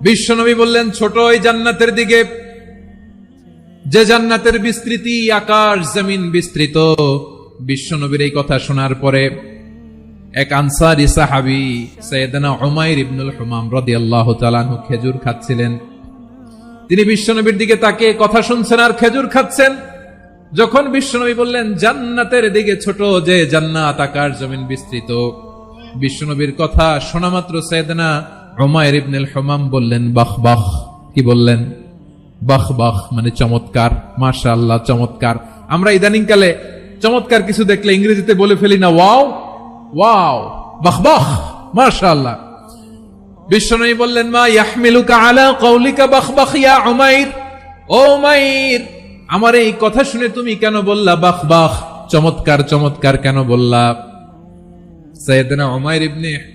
বিশ্বনবী বললেন, ছোট ওই জান্নাতের দিকে। যে জান্নাতের বিস্তৃতি আকাশ জমিন বিস্তৃত। বিশ্বনবীর এই কথা শোনার পরে এক আনসারি সাহাবি সৈয়দনা উমাইর ইবনুল হুমাম রাদিয়াল্লাহু তাআলা খেজুর খাচ্ছিলেন। তিনি বিশ্বনবীর দিকে তাকে কথা শুনছেন আর খেজুর খাচ্ছেন। যখন বিশ্বনবী বললেন, জান্নাতের দিকে ছোট যে জান্নাত আকাশ জমিন বিস্তৃত। বিশ্বনবীর কথা শোনা মাত্র সৈয়দনা উমাইর ইবনুল হুমাম বললেন, বাহ বাহ। কি বললেন? বাহ বাহ মানে চমৎকার। মাশাআল্লাহ, চমৎকার। আমরা ইদানিং কালে চমৎকার কিছু দেখলে ইংরেজিতে বলে ফেলি না, ওয়াও ওয়াও, বাহ বাহ। মাশাআল্লাহ। বিশ্বনবী বললেন, মা ইয়াহমিলুকা আলা কওলিকা বাহ বাহ ইয়া উমাইর? ও উমাইর, আমার এই কথা শুনে তুমি কেন বললা বাহ বাহ? চমৎকার চমৎকার কেন বললা? সৈয়দনা উমাইর ইবনে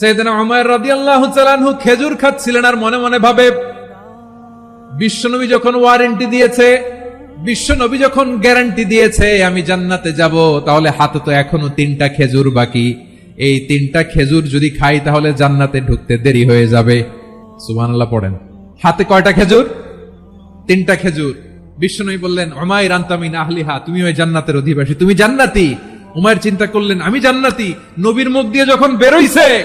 সেদিন উমায়ের রাদিয়াল্লাহু তাআলা আনহু খেজুর খাচ্ছিলেন আর মনে মনে ভাবে, বিশ্বনবী যখন ওয়ারেন্টি দিয়েছে, বিশ্বনবী যখন গ্যারান্টি দিয়েছে, আমি জান্নাতে যাব, তাহলে হাতে তো এখনও তিনটা খেজুর বাকি। এই তিনটা খেজুর যদি খাই, তাহলে জান্নাতে ঢুকতে দেরি হয়ে যাবে। সুবহানাল্লাহ পড়েন। হাতে কয়টা খেজুর? তিনটা খেজুর। বিশ্বনবী বললেন, উমাইর আন্তামিন আহলিহা, তুমি ওই জান্নাতের অধিবাসী, তুমি জান্নাতি। উমায়ের চিন্তা করলেন, আমি জান্নাতি। নবীর মুখ দিয়ে যখন বেরোইছে